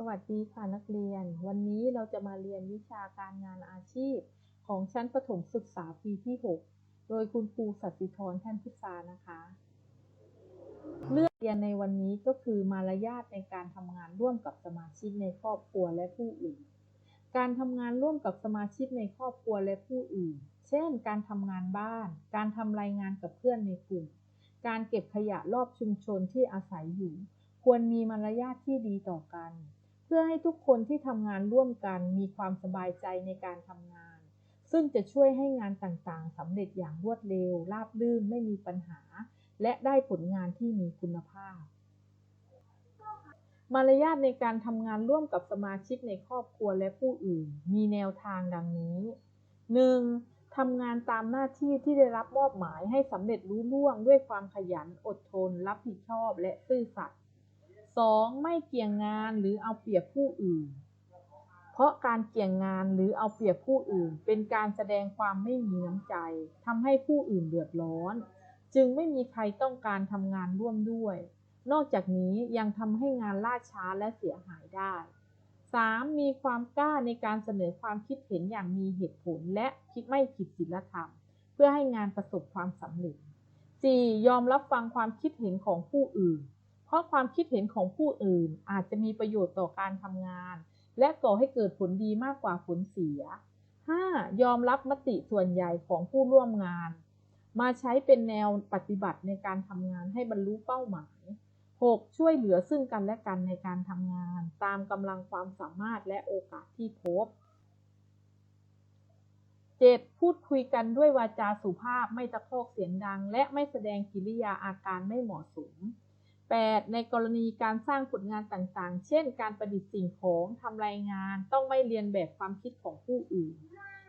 สวัสดีค่ะนักเรียน วันนี้เราจะมาเรียนวิชาการงานอาชีพ ของชั้นประถมศึกษาปีที่ 6 โดยคุณครูสัติธรท่านพุทธานะคะ เรื่องเรียนในวันนี้ก็คือมารยาทในการทำงานร่วมกับสมาชิกในครอบครัวและผู้อื่น การทำงานร่วมกับสมาชิกในครอบครัวและผู้อื่น เช่น การทำงานบ้าน การทำรายงานกับเพื่อนในกลุ่ม การเก็บขยะรอบชุมชนที่อาศัยอยู่ ควรมีมารยาทที่ดีต่อกัน เพื่อให้ทุกคนที่ทำงานร่วมกันมีความสบายใจในการทำงาน ซึ่งจะช่วยให้งานต่างๆสำเร็จอย่างรวดเร็ว ราบรื่นไม่มีปัญหา และได้ผลงานที่มีคุณภาพ มารยาทในการทำงานร่วมกับสมาชิกในครอบครัวและผู้อื่น มีแนวทางดังนี้ 1. ทำงานตามหน้าที่ที่ได้รับมอบหมายให้สำเร็จรุ่ล่วงด้วยความขยันอดทน รับผิดชอบและซื่อสัตย์ 2. ไม่เกี่ยงงานหรือเอาเปรียบผู้อื่น เพราะการเกี่ยงงานหรือเอาเปรียบผู้อื่น เป็นการแสดงความไม่มีน้ำใจทำให้ผู้อื่นเดือดร้อน จึงไม่มีใครต้องการทำงานร่วมด้วย นอกจากนี้ยังทำให้งานล่าช้าและเสียหายได้ 3. มีความกล้าในการเสนอความคิดเห็นอย่างมีเหตุผลและคิดไม่ผิดศีลธรรม เพื่อให้งานประสบความสำเร็จ 4. ยอมรับฟังความคิดเห็นของผู้อื่น เพราะความคิดเห็นของผู้อื่นอาจจะมีประโยชน์ต่อการทำงาน และก่อให้เกิดผลดีมากกว่าผลเสีย 5. ยอมรับมติส่วนใหญ่ของผู้ร่วมงาน มาใช้เป็นแนวปฏิบัติในการทำงานให้บรรลุเป้าหมาย 6. ช่วยเหลือซึ่งกันและกันในการทำงาน ตามกำลังความสามารถและโอกาสที่พบ 7. พูดคุยกันด้วยวาจาสุภาพไม่ตะคอกเสียงดัง และไม่แสดงกิริยาอาการไม่เหมาะสม 8. ในกรณีการสร้างผลงานต่างๆ เช่น การประดิษฐ์สิ่งของ ทำรายงาน ต้องไม่เรียนแบบความคิดของผู้อื่น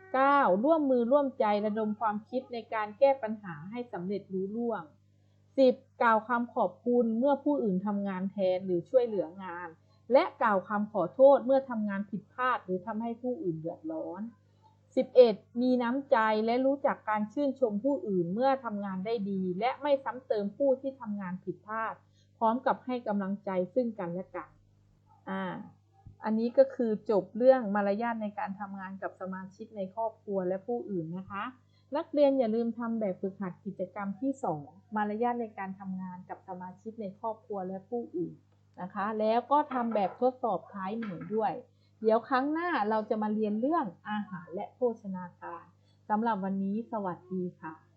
9. ร่วมมือร่วมใจระดมความคิดในการแก้ปัญหาให้สำเร็จรุ่ล่วง 10. กล่าวคำขอบคุณเมื่อผู้อื่นทำงานแทนหรือช่วยเหลืองาน และกล่าวคำขอโทษเมื่อทำงานผิดพลาดหรือทำให้ผู้อื่นเดือดร้อน 11. มีน้ำใจและรู้จักการชื่นชมผู้อื่นเมื่อทำงานได้ดี และไม่ซ้ำเติมผู้ที่ทำงานผิดพลาด พร้อมกับให้กำลังใจซึ่งกันและกันอ่าอันนี้ก็คือจบเรื่องมารยาทในการทำงานกับสมาชิกในครอบครัวและผู้อื่นนะคะ นักเรียนอย่าลืมทำแบบฝึกหัดกิจกรรมที่ 2 มารยาทในการทำงานกับสมาชิกในครอบครัวและผู้อื่นนะคะ แล้วก็ทำแบบทดสอบท้ายหน่วยด้วย เดี๋ยวครั้งหน้าเราจะมาเรียนเรื่องอาหารและโภชนาการสำหรับวันนี้สวัสดีค่ะ